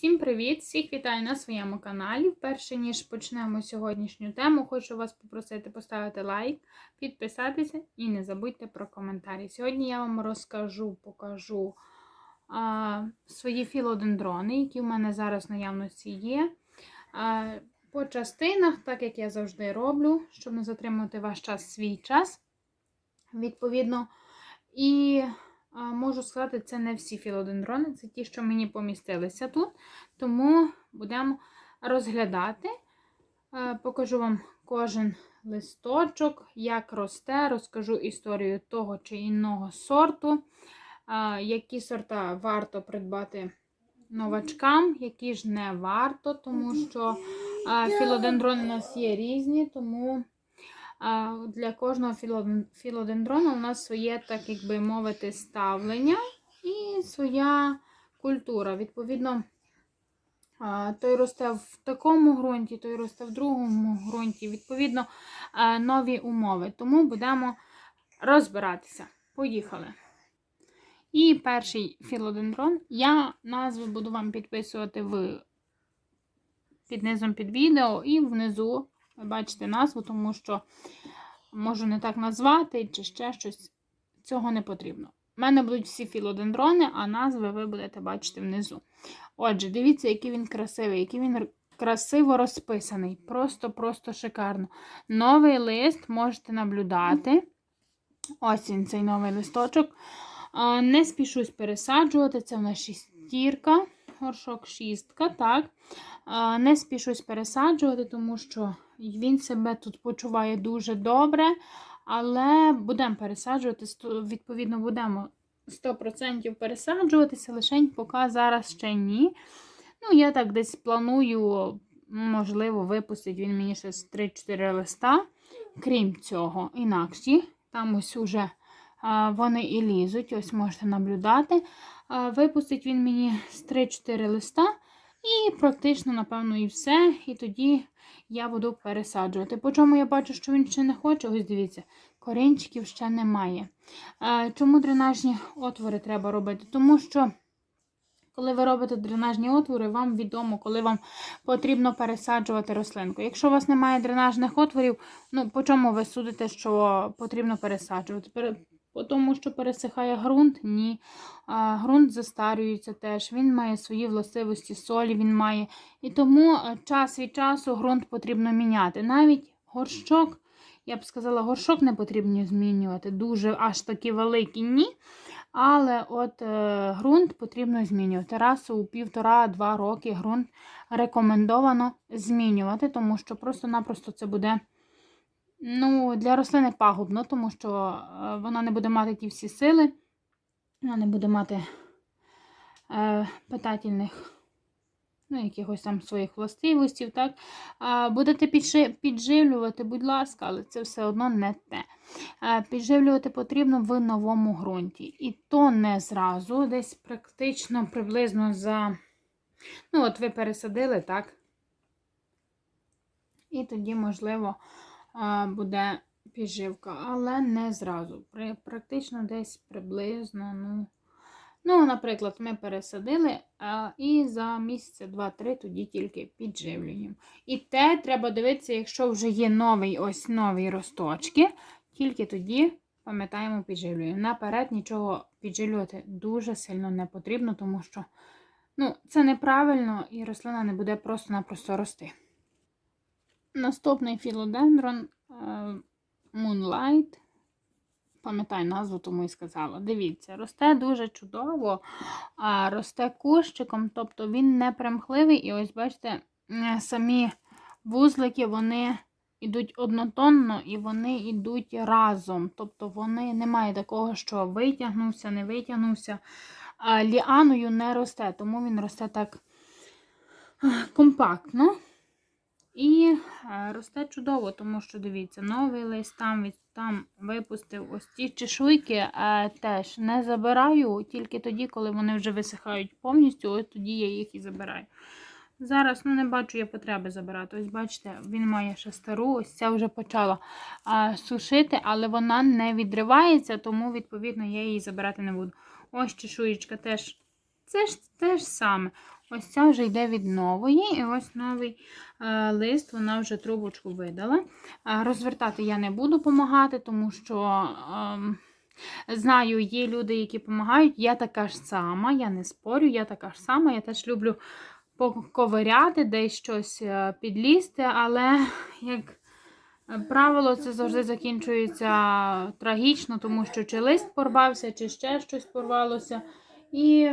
Всім привіт! Всіх вітаю на своєму каналі. Перше ніж почнемо сьогоднішню тему, хочу вас попросити поставити лайк, підписатися і не забудьте про коментарі. Сьогодні я вам розкажу, покажу а, свої філодендрони, які в мене зараз наявності є. А, по частинах, так як я завжди роблю, щоб не затримувати ваш час свій час. Відповідно, і Можу сказати, це не всі філодендрони, це ті, що мені помістилися тут. Тому будемо розглядати. Е, Покажу вам кожен листочок, як росте, розкажу історію того чи іного сорту, е, які сорта варто придбати новачкам, які ж не варто, тому що е, філодендрони у нас є різні, тому. Для кожного філодендрона у нас своє, так як би мовити, ставлення і своя культура. Відповідно, той росте в такому ґрунті, той росте в другому ґрунті. Відповідно, нові умови. Тому будемо розбиратися. Поїхали. І перший філодендрон. Я назви буду вам підписувати в під низом під відео і внизу ви бачите назву, тому що можу не так назвати чи ще щось. Цього не потрібно. У мене будуть всі філодендрони, а назви ви будете бачити внизу. Отже, дивіться, який він красивий, який він красиво розписаний. Просто-просто шикарно. Новий лист можете наблюдати. Ось він, цей новий листочок. Не спішусь пересаджувати, це в нас шістірка, горшок шістка, так. Не спішусь пересаджувати, тому що він себе тут почуває дуже добре. Але будемо пересаджувати, відповідно, будемо 100% пересаджуватися, лише поки зараз ще ні. Ну, я так десь планую, можливо, випустити він мені ще 3-4 листа. Крім цього, інакші. Там ось уже вони і лізуть, ось можете наблюдати. Випустить він мені з 3-4 листа. І практично, напевно, і все. І тоді я буду пересаджувати. По чому я бачу, що він ще не хоче, ось дивіться, корінчиків ще немає. Чому дренажні отвори треба робити? Тому що, коли ви робите дренажні отвори, вам відомо, коли вам потрібно пересаджувати рослинку. Якщо у вас немає дренажних отворів, ну по чому ви судите, що потрібно пересаджувати? По тому, що пересихає ґрунт? Ні. А, ґрунт застарюється теж, він має свої властивості, солі він має. І тому е, час від часу ґрунт потрібно міняти. Навіть горщок, я б сказала, горшок не потрібно змінювати. Дуже аж такі великі, ні. Але от е, ґрунт потрібно змінювати. Раз у півтора-два роки ґрунт рекомендовано змінювати, тому що просто-напросто це буде ну, для рослини пагубно, тому що е, вона не буде мати ті всі сили, вона не буде мати е, питательних ну, якихось там своїх властивостей, так? А, будете підживлювати, будь ласка, але це все одно не те. А, підживлювати потрібно в новому ґрунті. І то не зразу, десь практично приблизно за. Ну, от ви пересадили, так? І тоді, можливо, буде підживка, але не зразу. При, практично десь приблизно, ну. Ну, наприклад, ми пересадили, а, і за місяця 2-3 тоді тільки підживлюємо. І те треба дивитися, якщо вже є новий ось нові росточки, тільки тоді, пам'ятаємо, підживлюємо. Наперед нічого підживлювати дуже сильно не потрібно, тому що ну, це неправильно і рослина не буде просто-напросто рости. Наступний філодендрон е, Moonlight. Пам'ятаю назву, тому і сказала. Дивіться, росте дуже чудово, а росте кущиком, тобто він не примхливий. І ось, бачите, е, самі вузлики вони йдуть однотонно і вони йдуть разом. Тобто вони немає такого, що витягнувся, не витягнувся. Ліаною не росте, тому він росте так е, компактно. І е, росте чудово, тому що дивіться, новий лист там, там випустив ось ці чешуйки, е, теж не забираю тільки тоді, коли вони вже висихають повністю, ось тоді я їх і забираю. Зараз ну, не бачу я потреби забирати. Ось бачите, він має ще стару, ось ця вже почала е, сушити, але вона не відривається, тому, відповідно, я її забирати не буду. Ось чешуєчка теж. Це ж те ж саме. Ось ця вже йде від нової, і ось новий е, лист, вона вже трубочку видала. Е, розвертати я не буду допомагати, тому що ем, знаю, є люди, які допомагають. Я така ж сама, я не спорю, я така ж сама, я теж люблю поковиряти, десь щось е, підлізти, але як правило, це завжди закінчується трагічно, тому що чи лист порвався, чи ще щось порвалося. І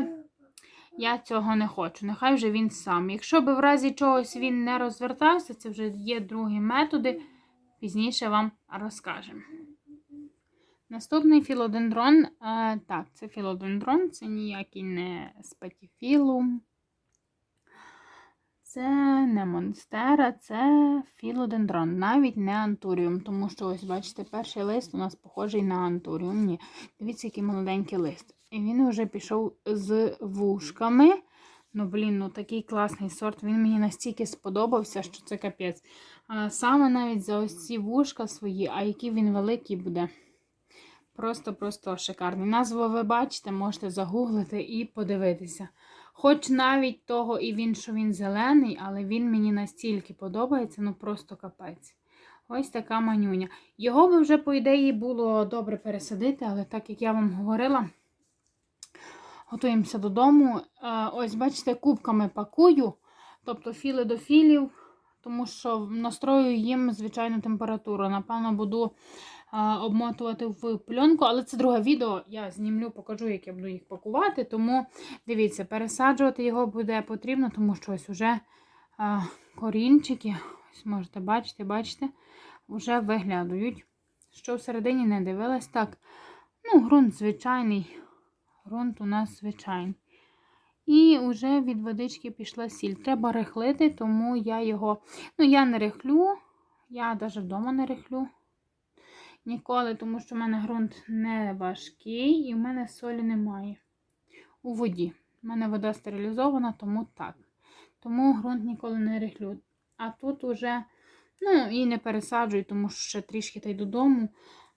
я цього не хочу. Нехай вже він сам. Якщо би в разі чогось він не розвертався, це вже є другі методи, пізніше вам розкажемо. Наступний філодендрон. е, так, це філодендрон, це ніякий не спатіфілум. Це не монстера, це філодендрон, навіть не антуріум, тому що, ось, бачите, перший лист у нас похожий на антуріум. Ні, дивіться, який молоденький лист. І він вже пішов з вушками. Ну, блін, ну такий класний сорт. Він мені настільки сподобався, що це капець. А саме навіть за ось ці вушка свої, а який він великий буде. Просто-просто шикарний. Назву ви бачите, можете загуглити і подивитися. Хоч навіть того і він, що він зелений, але він мені настільки подобається, ну просто капець. Ось така манюня. Його би вже, по ідеї, було добре пересадити, але так як я вам говорила, готуємося додому. Е, Ось, бачите, кубками пакую, тобто філи до філів, тому що настрою їм звичайну температуру. Напевно, буду обмотувати в пленку, але це друге відео. Я знімлю, покажу, як я буду їх пакувати. Тому дивіться, пересаджувати його буде потрібно, тому що ось уже корінчики, ось можете бачити, бачите, вже виглядають. Що всередині не дивилась. Так, ну, ґрунт звичайний. Грунт у нас звичайний. І вже від водички пішла сіль. Треба рихлити, тому я його. Ну, я не рихлю, я навіть вдома не рихлю. Ніколи, тому що в мене ґрунт не важкий і в мене солі немає. У воді. У мене вода стерилізована, тому так. Тому ґрунт ніколи не рихлю. А тут уже, ну, і не пересаджую, тому що ще трішки та й додому.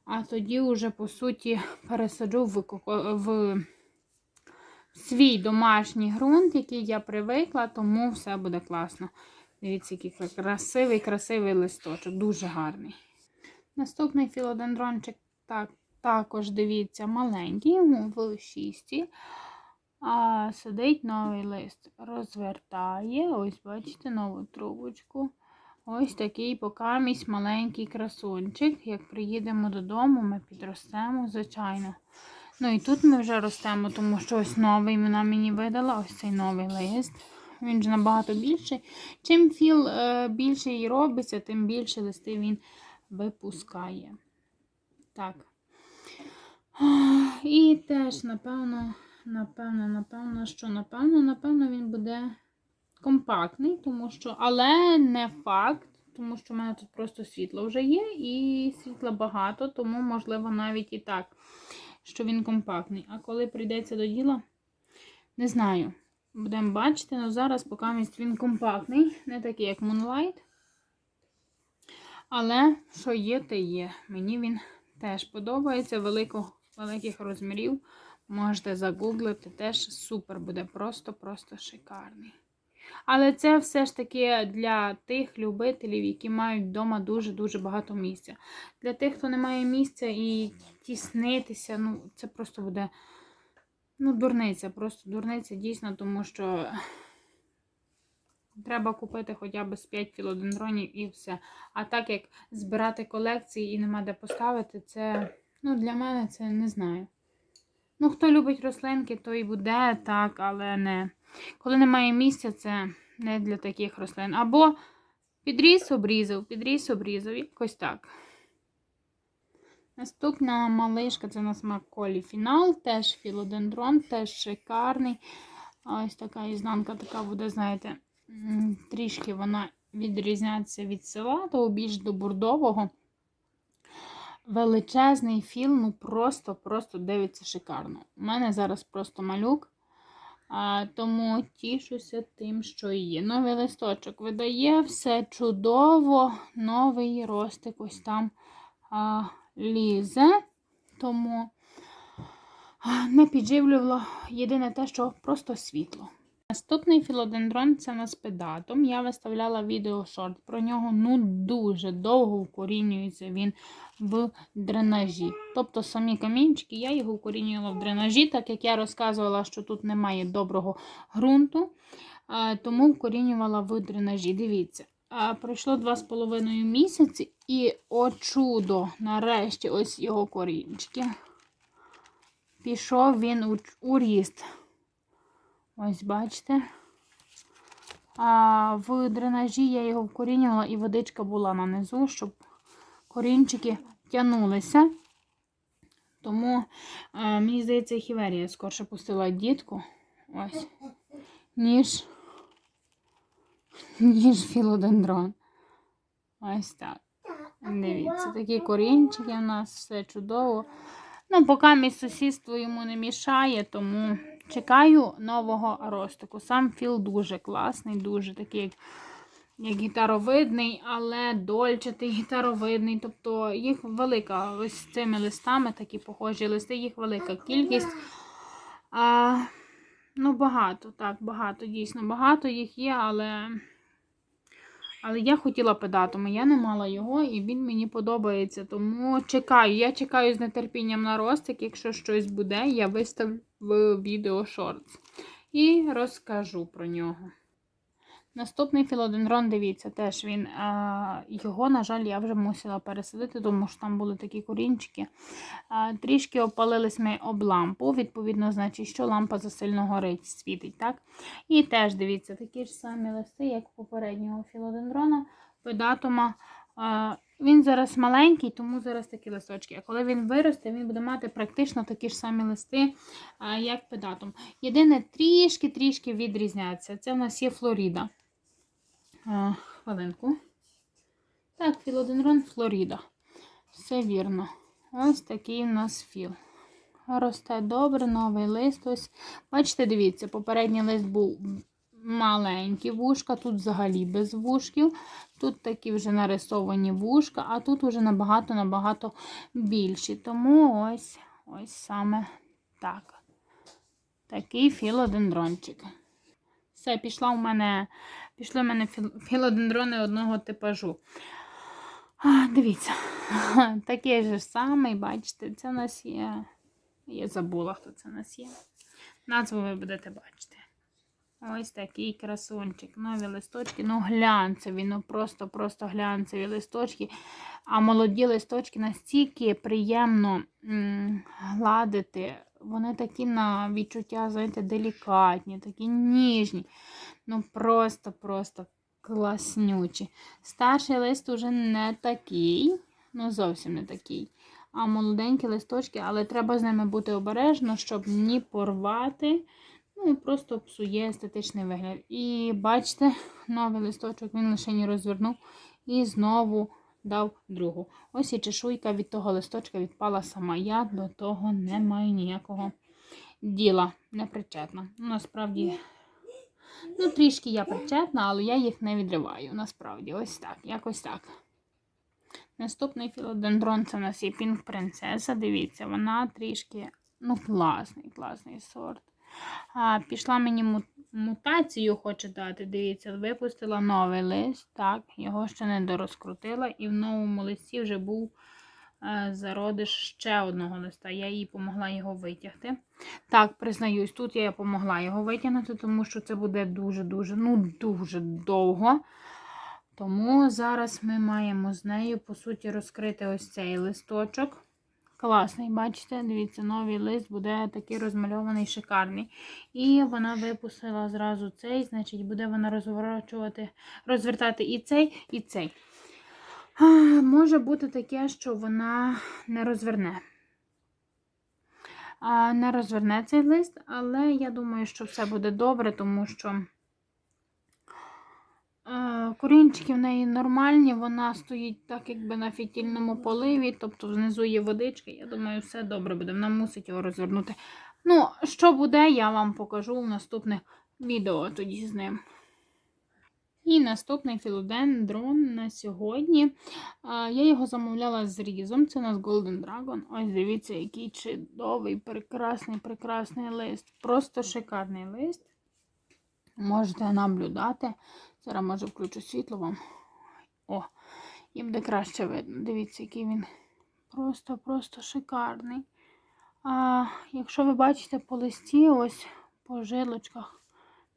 А тоді вже, по суті, пересаджу в, в свій домашній ґрунт, який я привикла, тому все буде класно. Дивіться, який красивий, красивий листочок, дуже гарний. Наступний філодендрончик так, також, дивіться, маленький, в шісті. А сидить новий лист. Розвертає, ось, бачите, нову трубочку. Ось такий покамість маленький красунчик. Як приїдемо додому, ми підростемо, звичайно. Ну і тут ми вже ростемо, тому що ось новий вона мені видала, ось цей новий лист. Він же набагато більший. Чим філ е, більший робиться, тим більше листи він випускає. Так. І теж, напевно, напевно, напевно, що, напевно, напевно, він буде компактний, тому що, але не факт, тому що в мене тут просто світло вже є, і світла багато, тому, можливо, навіть і так, що він компактний. А коли прийдеться до діла, не знаю. Будемо бачити, але зараз поки він компактний, не такий, як Moonlight. Але що є, те є. Мені він теж подобається велико, великих розмірів. Можете загуглити, теж супер буде, просто-просто шикарний. Але це все ж таки для тих любителів, які мають вдома дуже-дуже багато місця. Для тих, хто не має місця і тіснитися, ну, це просто буде ну, дурниця, просто дурниця дійсно, тому що треба купити хоча б з 5 філодендронів і все. А так як збирати колекції і нема де поставити, це ну, для мене це не знаю. Ну, хто любить рослинки, то і буде так, але не. Коли немає місця, це не для таких рослин. Або підріс, обрізав, підріс, обрізав, якось так. Наступна малишка це у нас Макколі Фінал, теж філодендрон, теж шикарний. Ось така ізнанка така буде, знаєте, трішки вона відрізняється від села, того більш до бурдового. Величезний філ, ну просто-просто дивиться шикарно. У мене зараз просто малюк. А, тому тішуся тим, що є. Новий листочок видає, все чудово, новий ростик ось там а, лізе. Тому не підживлювала єдине те, що просто світло. Наступний філодендрон це у нас. Я виставляла відео шорт про нього. Ну дуже довго вкорінюється він в дренажі. Тобто самі камінчики, я його вкорінювала в дренажі, так як я розказувала, що тут немає доброго ґрунту, тому вкорінювала в дренажі. Дивіться, пройшло 2,5 місяці і о чудо, нарешті, ось його корінчики. Пішов він у ріст. Ось бачите. А в дренажі я його вкорінювала і водичка була на низу, щоб корінчики тягнулися. Тому, е, мені здається, хіверія скорше пустила дітку. Ось. Ніж, ніж філодендрон. Ось так. Дивіться, такі корінчики у нас, все чудово. Ну, поки мій сусідство йому не мішає, тому чекаю нового ростику. Сам філ дуже класний, дуже такий, як, як гітаровидний, але дольчатий гітаровидний. Тобто їх велика, ось цими листами, такі похожі листи, їх велика кількість. А, ну, багато, так, багато, дійсно, багато їх є, але. Але я хотіла педатому, я не мала його, і він мені подобається. Тому чекаю. Я чекаю з нетерпінням на ростик. Якщо щось буде, я виставлю в відео шортс і розкажу про нього. Наступний філодендрон, дивіться, теж він. А, його, на жаль, я вже мусила пересадити, тому що там були такі корінчики. А, трішки опалились ми об лампу. Відповідно, значить, що лампа засильно горить, світить. так? І теж дивіться, такі ж самі листи, як попереднього філодендрона, педатома. А, він зараз маленький, тому зараз такі листочки. А коли він виросте, він буде мати практично такі ж самі листи, як педатом. Єдине, трішки-трішки відрізняється. Це в нас є Флоріда. Хвилинку. Так, філодендрон Флоріда. Все вірно. Ось такий у нас філ. Росте добре, новий лист. Ось. Бачите, дивіться, попередній лист був маленькі вушка, тут взагалі без вушків. Тут такі вже нарисовані вушка, а тут вже набагато-набагато більші. Тому ось ось саме так. Такий філодендрончик. Все, пішла у мене, пішли у мене філодендрони одного типажу. А, Дивіться, такий же самий, бачите, це у нас є. Я забула, хто це у нас є. Назву ви будете бачити. Ось такий красунчик. Нові листочки, ну глянцеві, ну просто-просто глянцеві листочки. А молоді листочки настільки приємно гладити. Вони такі на відчуття, знаєте, делікатні, такі ніжні. Ну, просто-просто класнючі. Старший лист уже не такий, ну зовсім не такий. А молоденькі листочки, але треба з ними бути обережно, щоб не порвати. Ну, просто псує естетичний вигляд. І бачите, новий листочок він лише не розвернув і знову дав другу. Ось і чешуйка від того листочка відпала сама. Я до того не маю ніякого діла, не причетна. Насправді, ну, трішки я причетна, але я їх не відриваю. Насправді, ось так, якось так. Наступний філодендрон це у нас є Пінк Принцеса. Дивіться, вона трішки, ну, класний, класний сорт. А, Пішла мені мутацію, хоче дати. Дивіться, випустила новий лист. Так, його ще не дорозкрутила, і в новому листі вже був е, зародиш ще одного листа. Я їй допомогла його витягти. Так, признаюсь, тут я допомогла його витягнути, тому що це буде дуже-дуже, ну, дуже довго. Тому зараз ми маємо з нею, по суті, розкрити ось цей листочок. Класний, бачите, дивіться, новий лист буде такий розмальований, шикарний. І вона випустила зразу цей, значить, буде вона розворачувати, розвертати і цей, і цей. А, може бути таке, що вона не розверне. А, Не розверне цей лист, але я думаю, що все буде добре, тому що. Е, корінчики в неї нормальні, вона стоїть так, якби на фітільному поливі, тобто внизу є водичка. Я думаю, все добре буде. Вона мусить його розвернути. Ну, що буде, я вам покажу в наступних відео тоді з ним. І наступний філодендрон на сьогодні. Е, я його замовляла з різом. Це у нас Golden Dragon. Ось дивіться, який чудовий, прекрасний, прекрасний лист. Просто шикарний лист. можете наблюдати. Зараз може включу світло вам. О, їм буде краще видно. Дивіться, який він просто-просто шикарний. А якщо ви бачите по листі, ось по жилочках,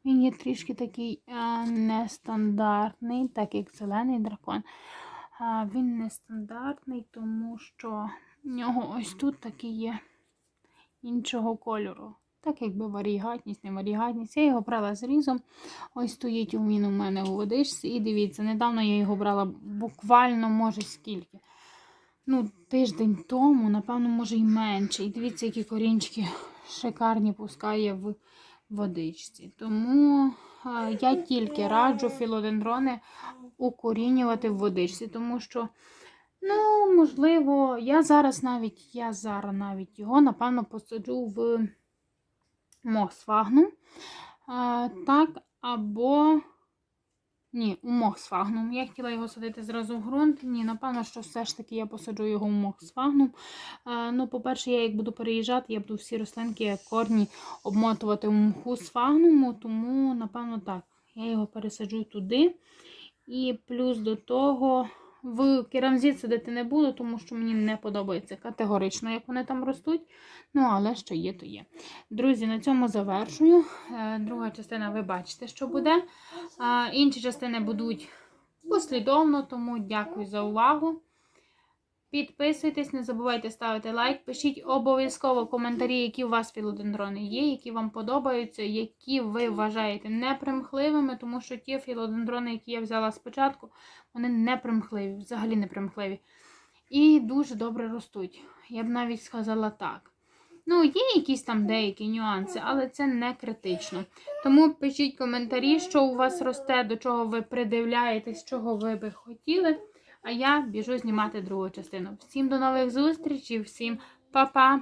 він є трішки такий а, нестандартний, так як зелений дракон. А, він нестандартний, тому що в нього ось тут такий є іншого кольору. Так якби варігатність, не варігатність. Я його брала зрізом. Ось стоїть він у мене у водичці. І дивіться, недавно я його брала буквально, може, скільки. Ну, тиждень тому, напевно, може і менше. І дивіться, які корінчики шикарні пускає в водичці. Тому е, я тільки раджу філодендрони укорінювати в водичці, тому що, ну, можливо, я зараз навіть, я зараз навіть його, напевно, посаджу в мосфагнум. Так, або. Ні, у мохсфагнум. Я хотіла його садити зразу в ґрунт. Ні, напевно, що все ж таки я посаджу його в мохсфагнум. Ну, по-перше, я як буду переїжджати, я буду всі рослинки корні обмотувати в мху з фагнуму, тому, напевно, так. Я його пересаджу туди. І плюс до того. В керамзі сидити не буду, тому що мені не подобається категорично, як вони там ростуть. Ну, але що є, то є. Друзі, на цьому завершую. Е, Друга частина, ви бачите, що буде. Інші частини будуть послідовно, тому дякую за увагу. Підписуйтесь, не забувайте ставити лайк. Пишіть обов'язково коментарі, які у вас філодендрони є, які вам подобаються, які ви вважаєте непримхливими, тому що ті філодендрони, які я взяла спочатку, вони не примхливі, взагалі не примхливі. І дуже добре ростуть. Я б навіть сказала так. Ну, є якісь там деякі нюанси, але це не критично. Тому пишіть коментарі, що у вас росте, до чого ви придивляєтесь, чого ви би хотіли. А я біжу знімати другу частину. Всім до нових зустрічей, всім па-па!